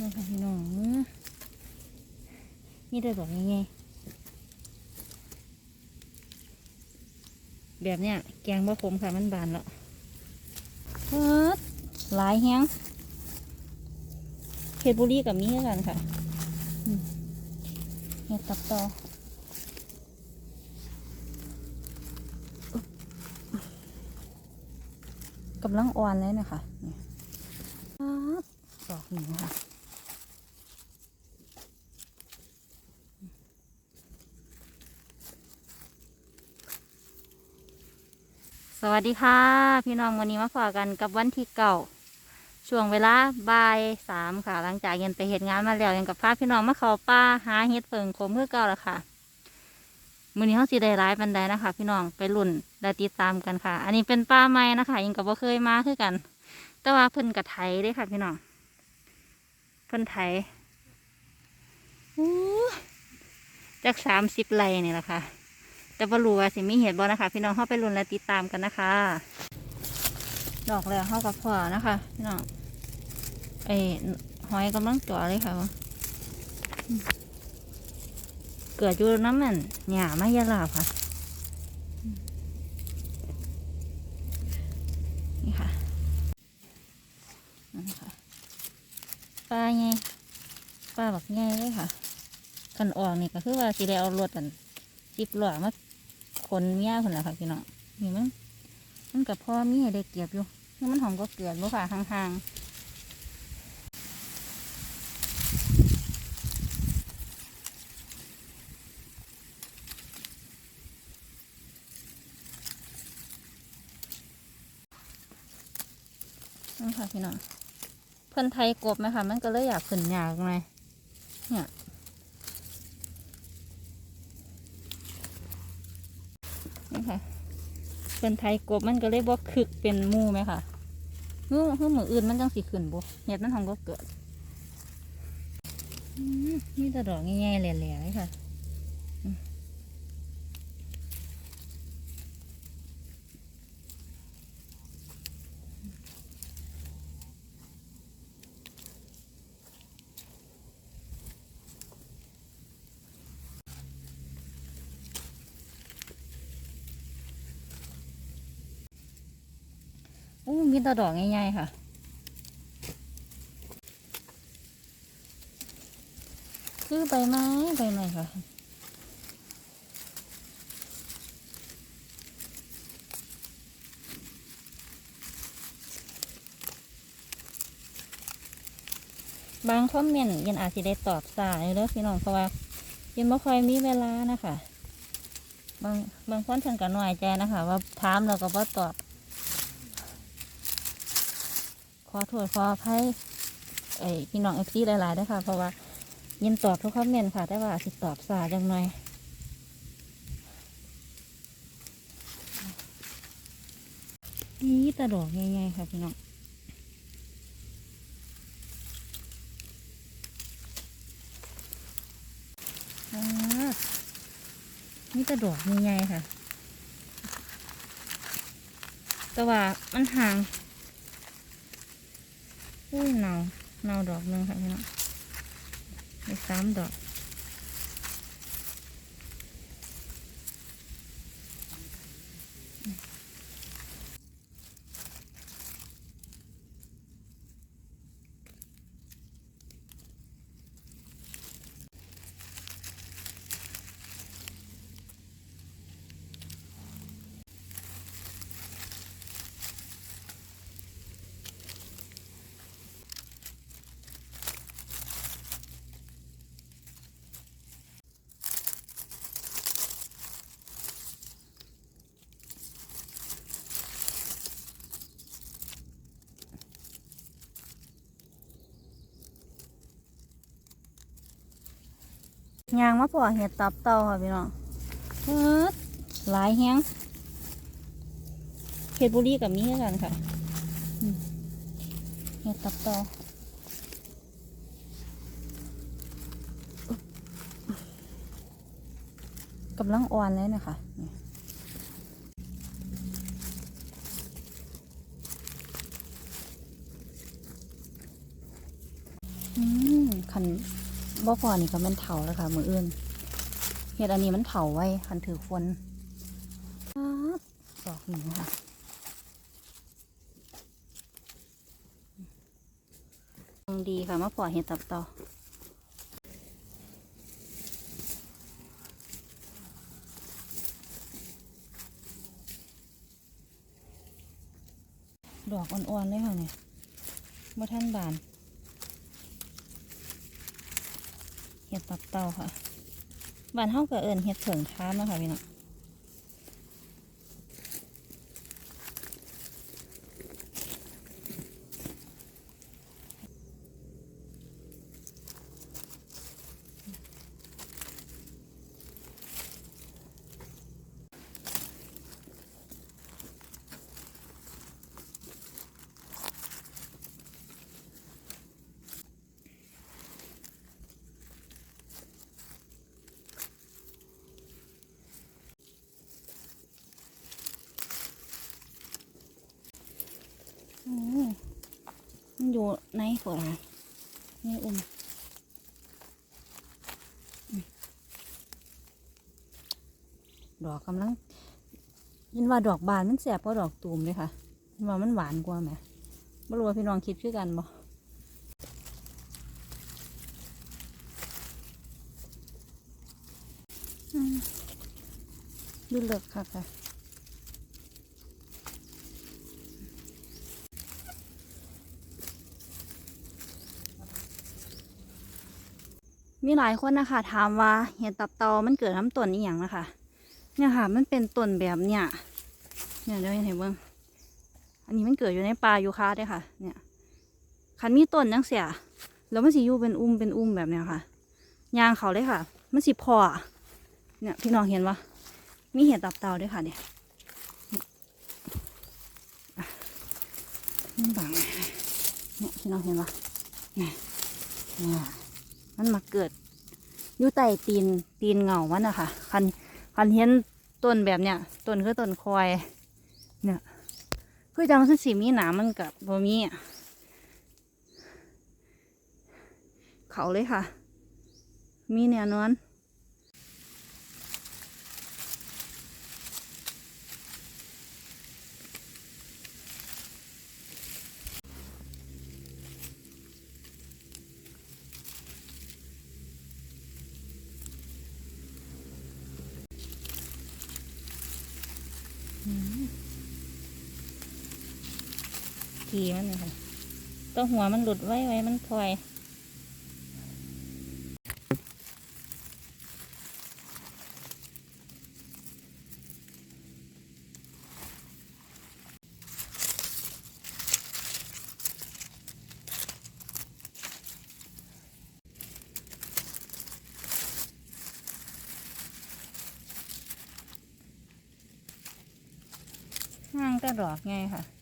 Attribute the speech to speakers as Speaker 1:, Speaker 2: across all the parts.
Speaker 1: นี่ค่ะพี่น้องนี่ได้ดอกยังไงแบบเนี้ยแกงบะขมค่ะมันบานแล้วเฮ็ดหลายแฮงเพชรบุรีกับมีคือกันค่ะเฮ็ดตับต่อกำลังอ่อนเลยนะคะนี่ป๊าดดอกหนึ่งค่ะ วัสดีค่ะ พี่น้องวันนี้มาฝากกันกับวันที่เก่าช่วงเวลาบ่ายสามค่ะ หลังจากเย็นไปเหตุงานมาแล้วยังกับพาพี่น้องมาเขาป่าหาเห็ดเฟิงคมเพื่อเก่าล้วค่ะมือนี้เขาสีได้ร้ายบันไดนะคะ พี่น้องไปรุ่นได้ติดตามกันค่ะ อันนี้เป็นป้าไม้นะคะยังกับว่าเคยมาคือกัน แต่ว่าเพิ่นกระไทยเด้ค่ะ พี่น้องเพิ่นไทยอู้จากสามสิบไร่นี่แหละค่ะ แต่บ่รู้ว่าสิมีเหตุบ่นะคะ พี่น้องเข้าไปรุ่นและติดตามกันนะคะ ดอกแล้วเข้ากับพ่อนะคะพี่น้องไอ้หอยกำลังจ่อเลยค่ะเกิดอยู่น้ำมันหยาไม่ยาลาค่ะนี่ค่ะนี่ค่ะปลาไงปลาบักไงเลยค่ะกันออกนี่ก็คือว่าสิได้เอารถอันจิบหล่อมา คนเมียคนละค่ะพี่น้องนี่มันมันกับพ่อมีให้ได้เก็บอยู่นี่มันหอมก็เกลือบ่ค่ะห่างๆนี่ค่ะพี่น้องเพิ่นไทยกบไหมคะมันก็เลยอยากขึ้นยากไงเนี่ย นี่ค่ะเป็นไทยกบมันก็เลยบ่คึกเป็นมูไหมค่ะเมื่อเมื่อมืออื่นมันจังสีขึ้นบ่เห็ดมันทองก็เกิดนี่ตะดอกง่ายๆแหล่ๆเลยค่ะ มีต่ดอกง่ายๆค่ะ คือใบไม้ใบไม้ค่ะบางคอมเมนต์ยันอาจจะได้ตอบสายเลยพี่น้องเพราะว่ายันไม่ค่อยมีเวลานะคะ บางบางคนเพิ่นก็น้อยใจนะคะ ว่าถามเราก็บ่ตอบ ขอโทษขออภัยไอ้พี่น้องเอฟซีหลายๆด้วยค่ะ เพราะว่ายินตอบทุกคอมเมนต์ค่ะ แต่ว่าสิตอบสาจังหน่อยนี่ตะดอกง่ายๆค่ะพี่น้องนี่ตะดอกง่ายๆค่ะ แต่ว่ามันห่าง อุ้ยเนาเนาดอกหนึ่งค่ะพี่น้องอีกสามดอก ยางมาพอเห็ดตับเต่าค่ะพี่น้องเฮ็ดหลายแฮงเพชรบุรีกับมีคือกันค่ะเห็ดตับเต่ากำลังอ่อนเลยนะคะนี่อืมคัน บ่พอนี่ก็มันเถาแล้วค่ะ มืออื่นเห็ดอันนี้มันเถาไว้คันถือคนดอกนี้ค่ะดีค่ะมาปล่อยเห็ดตับต่อดอกอ่อนๆเลยค่ะเนี่ยเมื่อท่านบาน เห็ดตับเต่าค่ะบ้านเท่าก็เอิญเห็ดเถิงท้ามนะคะพี่น้อง อยู่ในฝนค่ะนี่อุ้มดอกกำลังยินว่าดอกบานมันแสบกว่าดอกตูมเลยค่ะยินว่ามันหวานกว่าไหมไม่รู้ว่าพี่น้องคิดคือกันบ่อืมดูเลือกค่ะค่ะ มีหลายคนนะคะถามว่าเห็ดตับเตามันเกิดน้ำต้นอีหยังนะคะ เนี่ยค่ะ มันเป็นต้นแบบเนี่ยเนี่ยเดี๋ยวเห็นเบิ้งอันนี้มันเกิดอยู่ในป่ายูคาด้อค่ะ เนี่ยคันมีต้นจังเสียแล้วมันสิอยู่เป็นอุ้มเป็นอุ้มแบบเนี้ยค่ะยางเขาเลยค่ะ มันสิพออเนี่ยพี่น้องเห็นปะมีเห็ดตับเตาด้วยค่ะเนี่ยอ่บังเนี่ยพี่น้องเห็นปะเนี่ยเนี่ย มันมาเกิดอยู่ใต้ตีนตีนเหงามันนะคะคันคันเห็นต้นแบบเนี้ยต้นคือต้นคอยเนี่ยคือจังสันสีมีหนามมันกับบ่มีอะเขาเลยค่ะ มีแนวนอน ทีมันค่ะตัวหัวมันหลุดไว้ไว้มันพลอยห้างก็ดอกไงค่ะ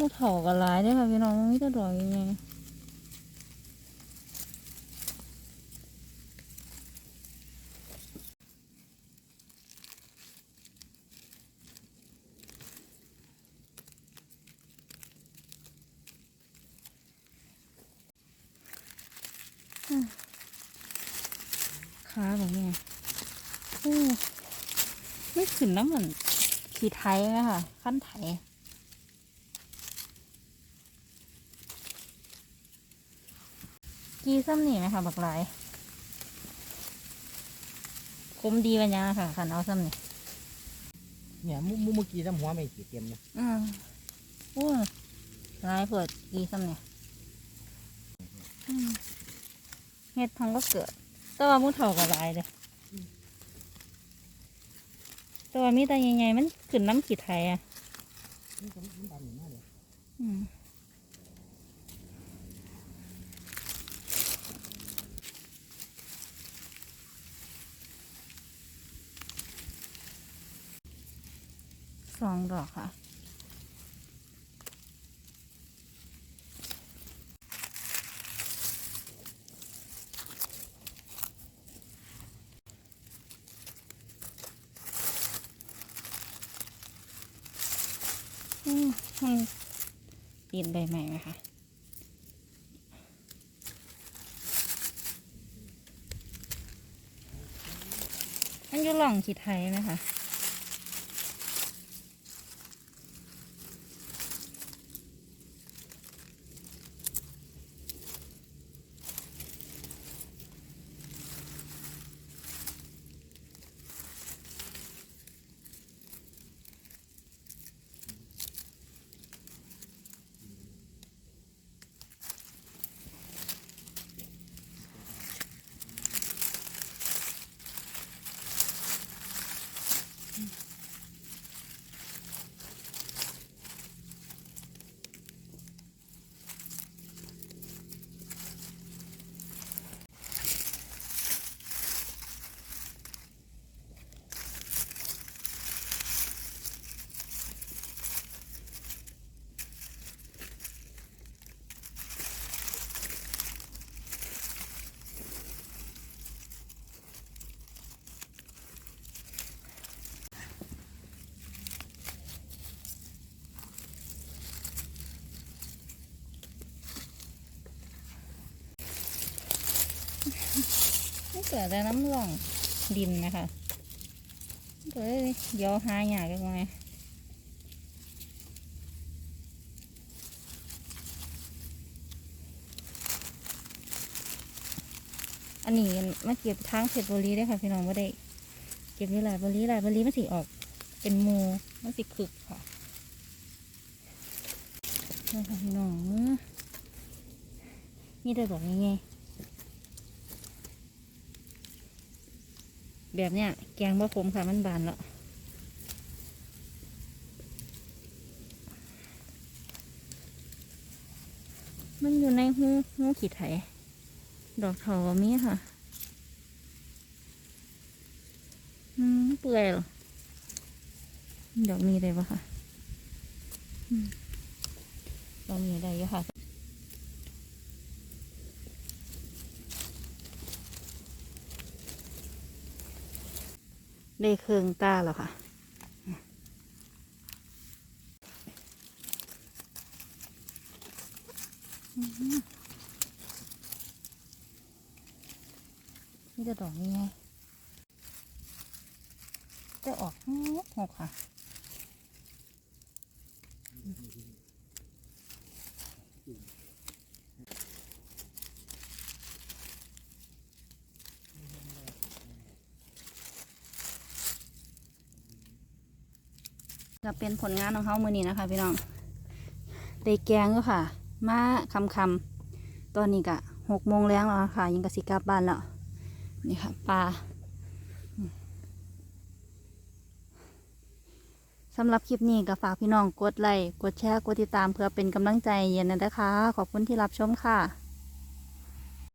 Speaker 1: ลูเถากับหลายเด้ค่ะพี่น้องมีแต่ดอกยังไงขาแบบนี้ไม่ขึ้นน้ำเหมือนขี่ไทยนะคะขั้นไทย กีซ้ำนี่ไหมคะบักหลายคมดีวันยังค่ะขันเอาซ้ำนี่
Speaker 2: เนี่ยมุมุเมื่อกี้ทำหัวไม่กี่เต็มนะ
Speaker 1: อืมโอ้ยหลายเปิดกีซ้ำนี่อืมเฮ็ดพังก็เกิดแต่ว่ามุดเท่ากับหลายเลยแต่ว่ามีแต่ใหญ่ๆมันขึ้นน้ำขีดไทยอะ
Speaker 2: นี่ก็มันดำอยู่มากเลย
Speaker 1: อืม สองดอกค่ะมันปีนใบใหม่ไหมคะมันอยู่หล่องขีดไทยไหมคะ เกิดแต่น้ำหล่องดินนะคะเฮ้ยเดี๋ยวหาหยากันไงอันนี้มาเก็บทางเพชรบุรีได้ค่ะพี่น้องว่าได้ เก็บนี่หลายบุรีหลายบุรีมันสิออก เป็นมูมันสิคึกค่ะนี่ค่ะพี่น้องนี่ได้บอกยังไง แบบเนี้ยแกงบะผมค่ะมันบานแล้วมันอยู่ในหูหูขีดไถดอกเถาก็มีค่ะ อืมเปื่อยหรอดอกนี้ได้ปะค่ะอืมดอกนี้ได้อยู่ค่ะ ได้เครื่องตาแล้วค่ะ นี่จะดอกนี้ไงจะออกหกค่ะ ค่ะก็เป็นผลงานของเขามือนี้นะคะ พี่น้องได้แกงก็ค่ะ มาคำคำตอนนี้กะหกโมงแล้วแล้วค่ะ ยังกะสิกลับบ้านแล้วนี่ค่ะปลาสำหรับคลิปนี้ก็ฝากพี่น้องกดไลค์กดแชร์กดติดตามเพื่อเป็นกำลังใจเย็นนะนะคะ ขอบคุณที่รับชมค่ะ